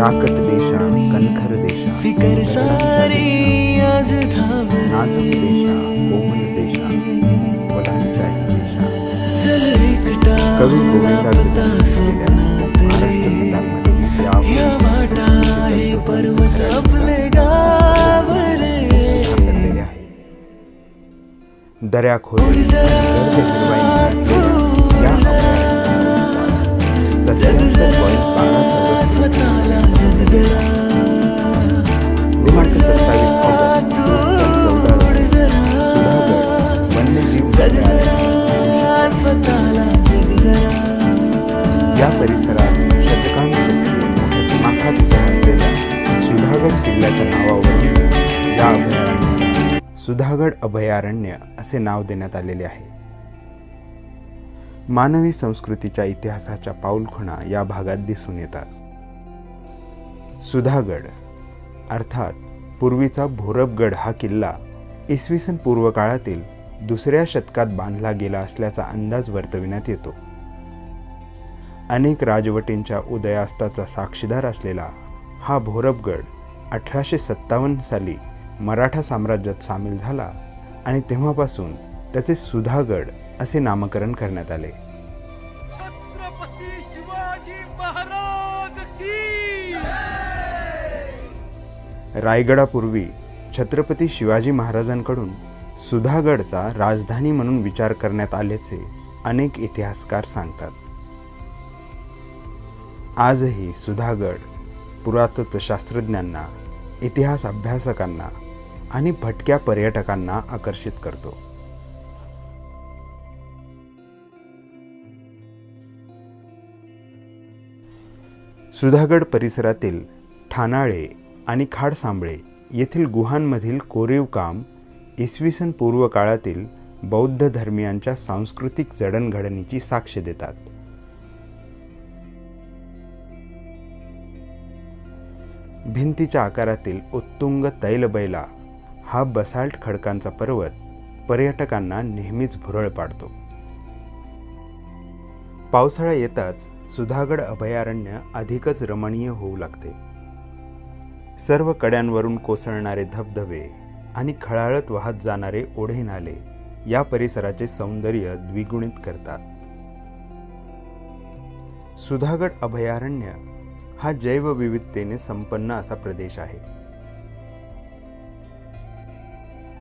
राकट देशा कणखर देशा फिकर सारी आज धावर नाजूक देशा कोमल देशा वलांच्या देशा. कवी गोविंदाचे पता जन्म परिसरात शतकांशतके माखात असलेल्या सुधागड किल्ल्याच्या नावावरून या अभयारण्याला सुधागड अभयारण्य असे नाव देण्यात आलेले आहे. मानवी संस्कृतीच्या इतिहासाच्या पाऊलखुणा या भागात दिसून येतात. सुधागड अर्थात पूर्वीचा भोरबगड हा किल्ला इसवी सन पूर्व काळातील दुसऱ्या शतकात बांधला गेला असल्याचा अंदाज वर्तविण्यात येतो. अनेक राजवटींच्या उदयास्ताचा साक्षीदार असलेला हा भोरबगड अठराशे सत्तावन्न साली मराठा साम्राज्यात सामील झाला आणि तेव्हापासून त्याचे सुधागड असे नामकरण करण्यात आले. छत्रपती शिवाजी महाराज की रायगडापूर्वी छत्रपती शिवाजी महाराजांकडून सुधागडचा राजधानी म्हणून विचार करण्यात आल्याचे अनेक इतिहासकार सांगतात. आजही सुधागड पुरातत्वशास्त्रज्ञांना इतिहास अभ्यासकांना आणि भटक्या पर्यटकांना आकर्षित करतो. सुधागड परिसरातील ठाणाळे आणि खाडसांबळे येथील गुहांमधील कोरीव काम इसवी सन पूर्व काळातील बौद्ध धर्मियांच्या सांस्कृतिक जडणघडणीची साक्ष देतात. भिंतीच्या आकारातील उत्तुंग तैलबैला हा बसाल्ट खडकांचा पर्वत पर्यटकांना नेहमीच भुरळ पाडतो. पावसाळा येताच सुधागड अभयारण्य अधिकच रमणीय होऊ लागते. सर्व कड्यांवरून कोसळणारे धबधबे आणि खळाळत वाहत जाणारे ओढे नाले या परिसराचे सौंदर्य द्विगुणित करतात. सुधागड अभयारण्य हा जैवविविधतेने संपन्न असा प्रदेश आहे.